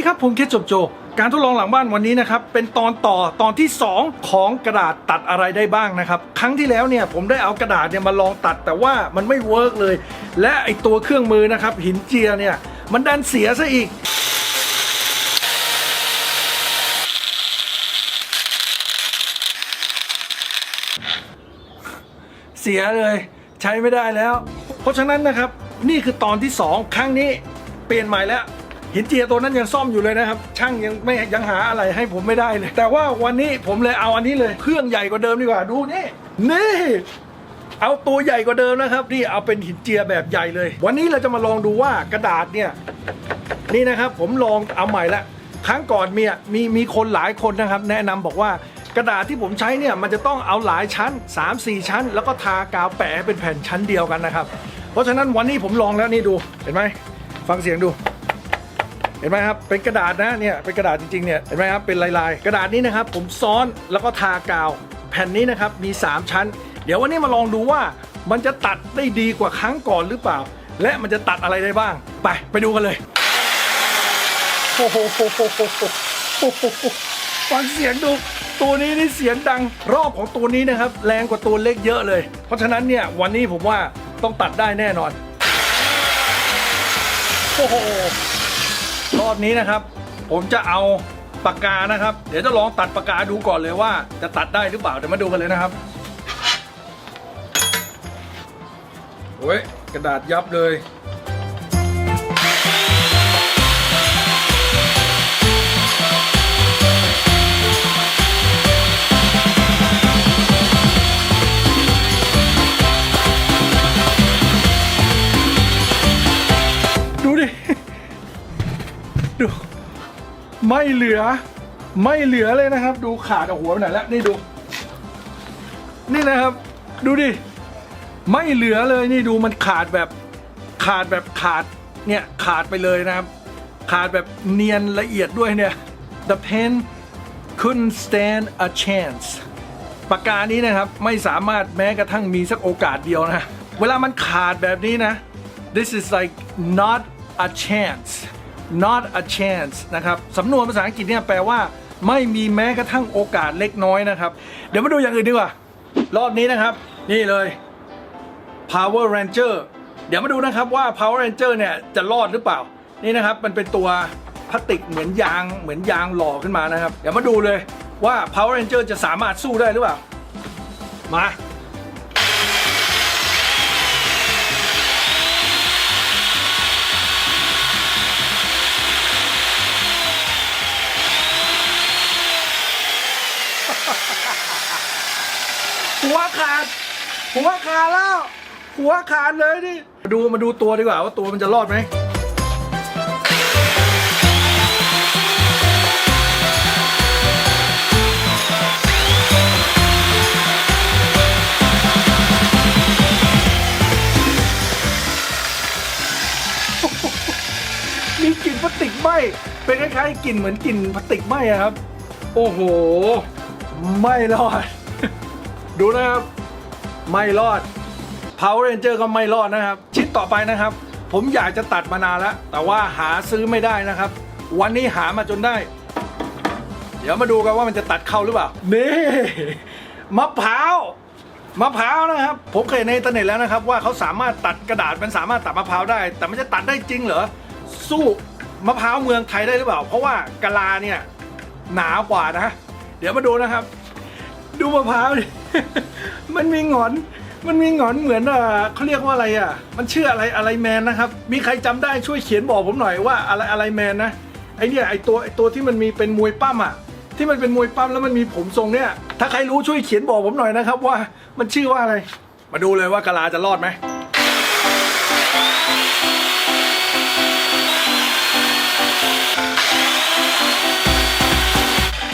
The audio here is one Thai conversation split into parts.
ดีครับผมเคสจบโจ การทดลองหลังบ้านวันนี้นะครับ เป็นตอนต่อตอนที่ 2 ของกระดาษตัดอะไรได้บ้างนะครับ ครั้งที่แล้วเนี่ยผมได้เอากระดาษเนี่ยมาลองตัดแต่ว่ามันไม่เวิร์กเลย และไอตัวเครื่องมือนะครับ หินเจียเนี่ยมันดันเสียซะอีกเสียเลยใช้ไม่ได้แล้ว เพราะฉะนั้นนะครับนี่คือตอนที่ 2 ครั้งนี้เปลี่ยนใหม่แล้ว หินเจียตัวนั้นยังซ่อมอยู่เลยนะครับ ช่างยังไม่ยังหาอะไรให้ผมไม่ได้เลย แต่ว่าวันนี้ผมเลยเอาอันนี้เลย เครื่องใหญ่กว่าเดิมดีกว่าดูนี่นี่เอาตัวใหญ่กว่าเดิมนะครับ นี่เอาเป็นหินเจียแบบใหญ่เลย วันนี้เราจะมาลองดูว่ากระดาษเนี่ยนี่นะครับผมลองเอาใหม่ละครั้งก่อนมีอะมีมีคนหลายคนนะครับ แนะนำบอกว่ากระดาษที่ผมใช้เนี่ยมันจะต้องเอาหลายชั้น 3-4 ชั้น แล้วก็ทากาวแปะเป็นแผ่นชั้นเดียวกันนะครับ เพราะฉะนั้นวันนี้ผมลองแล้วนี่ดูเห็นไหมฟังเสียงดู เห็นไหมครับเป็นกระดาษนะเนี่ยเป็นกระดาษจริงๆเนี่ยเห็นไหมครับเป็นลายๆ กระดาษนี้นะครับผมซ้อนแล้วก็ทากาว แผ่นนี้นะครับมี 3 ชั้น เดี๋ยววันนี้มาลองดูว่ามันจะตัดได้ดีกว่าครั้งก่อนหรือเปล่า และมันจะตัดอะไรได้บ้าง ไปไปดูกันเลยโอ้โหฟังเสียงดูตัวนี้นี่เสียงดังรอบของตัวนี้นะครับ แรงกว่าตัวเล็กเยอะเลย เพราะฉะนั้นเนี่ยวันนี้ผมว่าต้องตัดได้แน่นอน โอ้โห อบนี้นะครับ ผมจะเอาปากกานะครับ เดี๋ยวจะลองตัดปากกาดูก่อนเลยว่า จะตัดได้หรือเปล่าเดี๋ยวมาดูกันเลยนะครับโอ้ยกระดาษยับเลย ไม่เหลือ ไม่เหลือเลยนะครับ ดูขาดเอาหัวไปไหนแล้วนี่ดู นี่นะครับ ดูดิ ไม่เหลือเลยนี่ดูมันขาดแบบขาดแบบขาดเนี่ยขาดไปเลยนะครับ ขาดแบบเนียนละเอียดด้วยเนี่ย the pen couldn't stand a chance ปากกานี้นะครับไม่สามารถแม้กระทั่งมีสักโอกาสเดียวนะ เวลามันขาดแบบนี้นะ this is like not a chance not a chance นะครับสำนวนภาษาอังกฤษเนี่ยแปลว่า ไม่มีแม้กระทั่งโอกาสเล็กน้อยนะครับ เดี๋ยวมาดูอย่างอื่นดีกว่า รอบนี้นะครับ นี่เลย Power Ranger เดี๋ยวมาดูนะครับว่า Power Ranger เนี่ยจะรอดหรือเปล่า นี่นะครับมันเป็นตัวพลาสติกเหมือนยางเหมือนยางหล่อขึ้นมานะครับ เดี๋ยวมาดูเลยว่า Power Ranger จะสามารถสู้ได้หรือเปล่า มา หัวขาด หัวขาดแล้ว หัวขาดเลยนี่มาดูมาดูตัวดีกว่าว่าตัวมันจะรอดไหมมีกลิ่นพลาสติกไหมเป็นคล้ายๆกลิ่นเหมือนกลิ่นพลาสติกไหมครับ โอ้โห ไม่รอด ดูนะครับ ไม่รอด Power Ranger ก็ไม่รอดนะครับ ชิ้นต่อไปนะครับ ผมอยากจะตัดมานานแล้ว แต่ว่าหาซื้อไม่ได้นะครับ วันนี้หามาจนได้ เดี๋ยวมาดูกันว่ามันจะตัดเข้าหรือเปล่า นี่มะพร้าวมะพร้าวนะครับ ผมเคยในอินเทอร์เน็ตแล้วนะครับ ว่าเขาสามารถตัดกระดาษมันสามารถตัดมะพร้าวได้ แต่มันจะตัดได้จริงเหรอสู้มะพร้าวเมืองไทยได้หรือเปล่า เพราะว่ากะลาเนี่ยหนากว่านะ เดี๋ยวมาดูนะครับ ดูมะพร้าวดิ มันมีหงอน มันมีหงอนเหมือนอ่อเขาเรียกว่าอะไรอะ มันชื่ออะไรอะไรแมนนะครับ มีใครจำได้ช่วยเขียนบอกผมหน่อยว่าอะไรอะไรแมนนะไอเนี่ยไอตัวไอตัวที่มันมีเป็นมวยปั้มอะที่มันเป็นมวยปั้มแล้วมันมีผมทรงเนี่ย ถ้าใครรู้ช่วยเขียนบอกผมหน่อยนะครับ ว่ามันชื่อว่าอะไร มาดูเลยว่ากะลาจะรอดไหม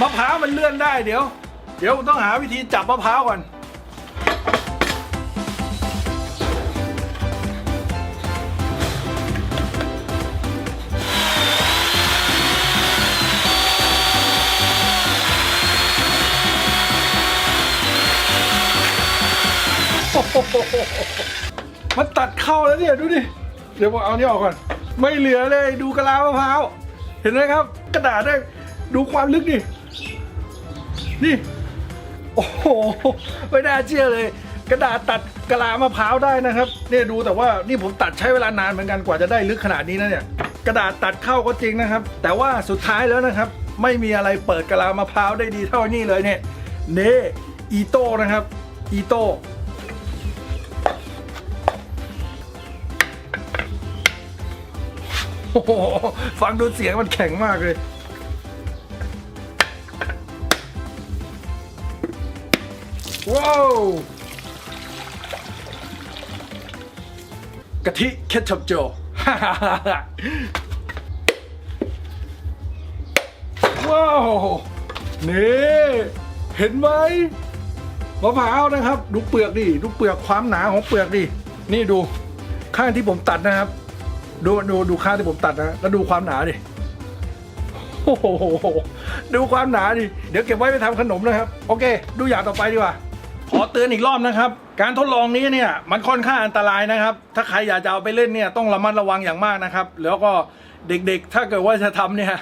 มะพร้าวมันเลื่อนได้เดี๋ยว เดี๋ยวต้องหาวิธีจับมะพร้าวก่อน มันตัดเข้าแล้วเนี่ยดูดิ เดี๋ยวผมเอานี่ออกก่อน ไม่เหลือเลยดูกะลามะพร้าว เห็นไหมครับ กระดาษได้ดูความลึกดินี่ โอ้โหไม่น่าเชื่อเลย กระดาษตัดกะลามะพร้าวได้นะครับเนี่ยดูแต่ว่านี่ผมตัดใช้เวลานานเหมือนกันกว่าจะได้ลึกขนาดนี้นะเนี่ยกระดาษตัดเข้าก็จริงนะครับ แต่ว่าสุดท้ายแล้วนะครับ ไม่มีอะไรเปิดกะลามะพร้าวได้ดีเท่านี้เลยเนี่ยเน่อีโต้นะครับอีโต้โอ้โหฟังดูเสียงมันแข็งมากเลย ว้าวกะทิเคชัพโจว้าวนี่เห็นไหมมะพร้าวนะครับ ดูเปลือกดิดูเปลือกความหนาของเปลือกดินี่ดูข้างที่ผมตัดนะครับ ดูดูดูข้างที่ผมตัดนะแล้วดูความหนาดิโอ้โหดูความหนาดิเดี๋ยวเก็บไว้ไปทำขนมนะครับ โอเค ดูอย่างต่อไปดีกว่า ขอเตือนอีกรอบนะครับ การทดลองนี้เนี่ยมันค่อนข้างอันตรายนะครับ ถ้าใครอยากจะเอาไปเล่นเนี่ยต้องระมัดระวังอย่างมากนะครับ แล้วก็เด็กๆ ถ้าเกิดว่าจะทำเนี่ย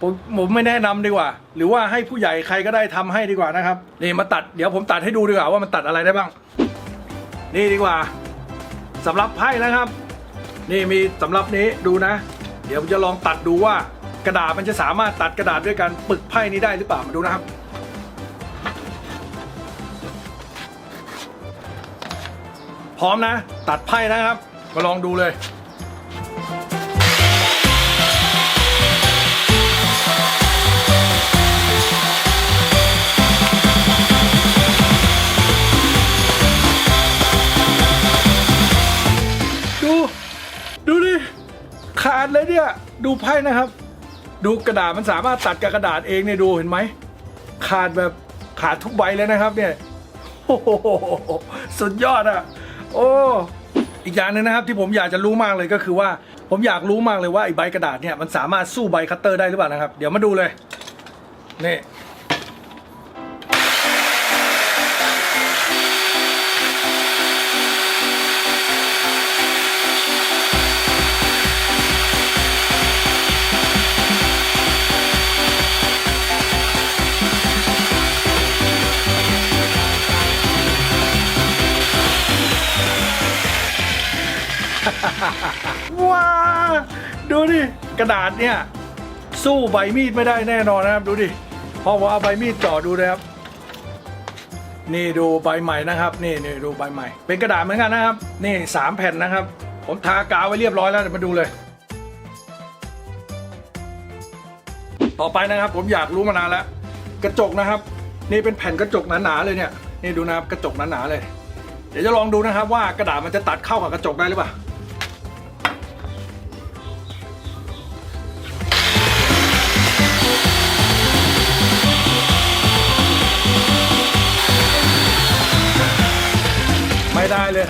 ผมผมไม่แนะนำดีกว่า หรือว่าให้ผู้ใหญ่ใครก็ได้ทำให้ดีกว่านะครับนี่มาตัดเดี๋ยวผมตัดให้ดูดีกว่าว่ามันตัดอะไรได้บ้าง นี่ดีกว่าสำหรับไพ่นะครับ นี่มีสำหรับนี้ดูนะ เดี๋ยวผมจะลองตัดดูว่ากระดาษมันจะสามารถตัดกระดาษด้วยการปึกไพ่นี้ได้หรือเปล่ามาดูนะครับ พร้อมนะ ตัดไพ่นะครับ มาลองดูเลยดูดูดิขาดเลยเนี่ยดูไพ่นะครับ ดูกระดาษมันสามารถตัดกับกระดาษเองเนี่ยดูเห็นไหมขาดแบบขาดทุกใบเลยนะครับเนี่ยโอ้โหสุดยอดอะ โอ้อีกอย่างหนึงนะครับที่ผมอยากจะรู้มากเลยก็คือว่า ผมอยากรู้มากเลยว่าไอ้ใบกระดาษเนี่ยมันสามารถสู้ใบคัตเตอร์ได้หรือเปล่านะครับ เดี๋ยวมาดูเลยนี่ ดูดิ กระดาษเนี่ย สู้ใบมีดไม่ได้แน่นอนนะครับ ดูดิ เพราะว่าเอาใบมีดจ่อดูนะครับ นี่ดูใบใหม่นะครับ นี่นี่ดูใบใหม่ เป็นกระดาษเหมือนกันนะครับ นี่สามแผ่นนะครับ ผมทากาวไว้เรียบร้อยแล้วเดี๋ยวมาดูเลย ต่อไปนะครับ ผมอยากรู้มานานแล้ว กระจกนะครับ นี่เป็นแผ่นกระจกหนาๆเลยเนี่ย นี่ดูนะครับกระจกหนาๆเลย เดี๋ยวจะลองดูนะครับว่ากระดาษมันจะตัดเข้ากับกระจกได้หรือเปล่า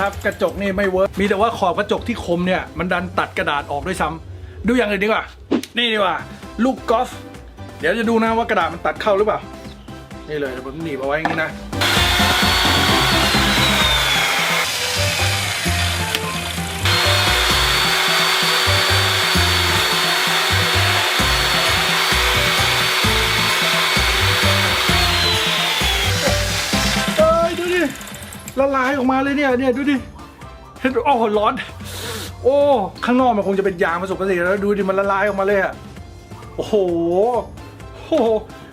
ครับ กระจกนี่ไม่เวิร์กมีแต่ว่าขอบกระจกที่คมเนี่ย มันดันตัดกระดาษออกด้วยซ้ำดูอย่างอื่นดีกว่า นี่ดีกว่า ลูกกอล์ฟเดี๋ยวจะดูนะว่ากระดาษมันตัดเข้าหรือเปล่า นี่เลยผมหนีบเอาไว้อย่างนี้นะ ละลายออกมาเลยเนี่ยเนี่ยดูดิเห็นโอ้ร้อน โอ้ข้างนอกมันคงจะเป็นยางผสมกันสิแล้วดูดิมันละลายออกมาเลยอะโอ้โหโอ้โห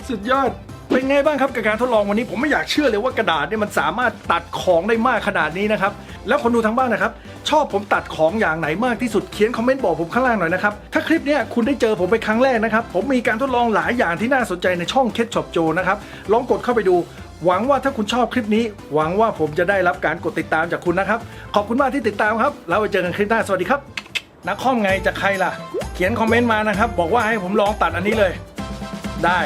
สุดยอดเป็นไงบ้างครับกับการทดลองวันนี้ผมไม่อยากเชื่อเลยว่ากระดาษเนี่ยมันสามารถตัดของได้มากขนาดนี้นะครับ แล้วคนดูทางบ้านนะครับ ชอบผมตัดของอย่างไหนมากที่สุดเขียนคอมเมนต์บอกผมข้างล่างหน่อยนะครับ ถ้าคลิปเนี้ยคุณได้เจอผมเป็นครั้งแรกนะครับ ผมมีการทดลองหลายอย่างที่น่าสนใจในช่องเคทช็อปโจนะครับลองกดเข้าไปดู หวังว่าถ้าคุณชอบคลิปนี้ หวังว่าผมจะได้รับการกดติดตามจากคุณนะครับ ขอบคุณมากที่ติดตามครับ แล้วไปเจอกันคลิปหน้าสวัสดีครับ นักคอมไงจากใครล่ะ เขียนคอมเมนต์มานะครับ บอกว่าให้ผมลองตัดอันนี้เลย ได้